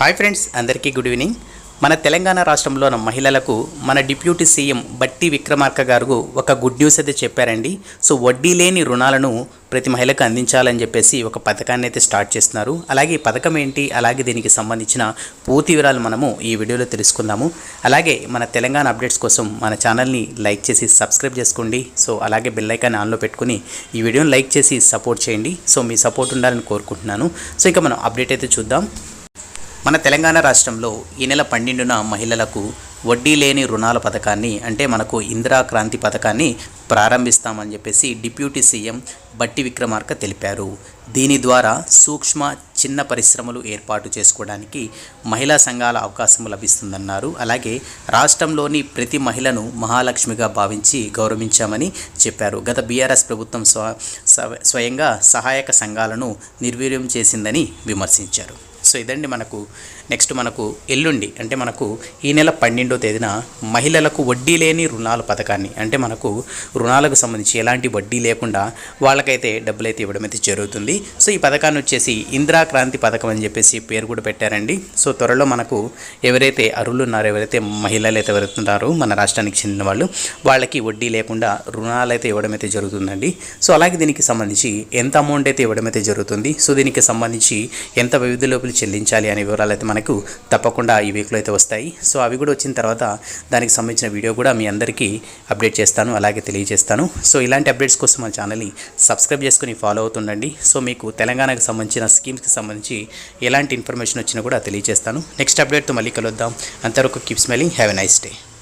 Hi friends అందరికీ good evening. మన తెలంగాణ రాష్ట్రంలోని మహిళలకు మన డిప్యూటీ సీఎం బట్టి విక్రమార్క గారు ఒక గుడ్ న్యూస్ అయితే చెప్పారండి. సో వడ్డీ లేని రుణాలను ప్రతి మహిళకు అందించాలని చెప్పేసి ఒక పథకాన్ని అయితే స్టార్ట్ చేస్తున్నారు. అలాగే ఈ పథకం ఏంటి? అలాగే దీనికి సంబంధించిన పూర్తి వివరాలు మనము ఈ వీడియోలో తెలుసుకుందాము. అలాగే మన తెలంగాణ అప్డేట్స్ కోసం మన ఛానల్ని లైక్ చేసి సబ్స్క్రైబ్ చేసుకోండి. సో అలాగే బెల్ ఐకాన్ ఆన్లో పెట్టుకుని ఈ వీడియోని లైక్ చేసి సపోర్ట్ చేయండి. సో మీ సపోర్ట్ ఉండాలని కోరుకుంటున్నాను. సో ఇక మనం అప్డేట్ అయితే చూద్దాం. మన తెలంగాణ రాష్ట్రంలో ఈ నెల పన్నెండున మహిళలకు వడ్డీ లేని రుణాల పథకాన్ని అంటే మనకు ఇందిరా క్రాంతి పథకాన్ని ప్రారంభిస్తామని చెప్పేసి డిప్యూటీ సీఎం బట్టి విక్రమార్క తెలిపారు. దీని ద్వారా సూక్ష్మ చిన్న పరిశ్రమలు ఏర్పాటు చేసుకోవడానికి మహిళా సంఘాల అవకాశం లభిస్తుందన్నారు. అలాగే రాష్ట్రంలోని ప్రతి మహిళను మహాలక్ష్మిగా భావించి గౌరవించామని చెప్పారు. గత బీఆర్ఎస్ ప్రభుత్వం స్వ స్వ- స్వయంగా సహాయక సంఘాలను నిర్వీర్యం చేసిందని విమర్శించారు. సో ఇదండి మనకు నెక్స్ట్ మనకు ఎల్లుండి అంటే మనకు ఈ నెల పన్నెండో తేదీన మహిళలకు వడ్డీ లేని రుణాల పథకాన్ని అంటే మనకు రుణాలకు సంబంధించి ఎలాంటి వడ్డీ లేకుండా వాళ్ళకైతే డబ్బులు అయితే ఇవ్వడం అయితే జరుగుతుంది. సో ఈ పథకాన్ని వచ్చేసి ఇందిరా క్రాంతి పథకం అని చెప్పేసి పేరు కూడా పెట్టారండి. సో త్వరలో మనకు ఎవరైతే అర్హులు ఉన్నారో ఎవరైతే మహిళలు అయితే ఎవరుతున్నారో మన రాష్ట్రానికి చెందిన వాళ్ళు వాళ్ళకి వడ్డీ లేకుండా రుణాలు అయితే ఇవ్వడం అయితే జరుగుతుందండి. సో అలాగే దీనికి సంబంధించి ఎంత అమౌంట్ అయితే ఇవ్వడం అయితే జరుగుతుంది? సో దీనికి సంబంధించి ఎంత వ్యవధి లోపల చెల్లించాలి అనే వివరాలు అయితే మనకు తప్పకుండా ఈ వీక్లో అయితే వస్తాయి. సో అవి కూడా వచ్చిన తర్వాత దానికి సంబంధించిన వీడియో కూడా మీ అందరికీ అప్డేట్ చేస్తాను అలాగే తెలియజేస్తాను. సో ఇలాంటి అప్డేట్స్ కోసం మన ఛానల్ని సబ్స్క్రైబ్ చేసుకుని ఫాలో అవుతుండండి. సో మీకు తెలంగాణకు సంబంధించిన స్కీమ్స్కి సంబంధించి ఎలాంటి ఇన్ఫర్మేషన్ వచ్చినా కూడా తెలియజేస్తాను. నెక్స్ట్ అప్డేట్తో మళ్ళీ కలుద్దాం. అంతవరకు keep smiling have a nice day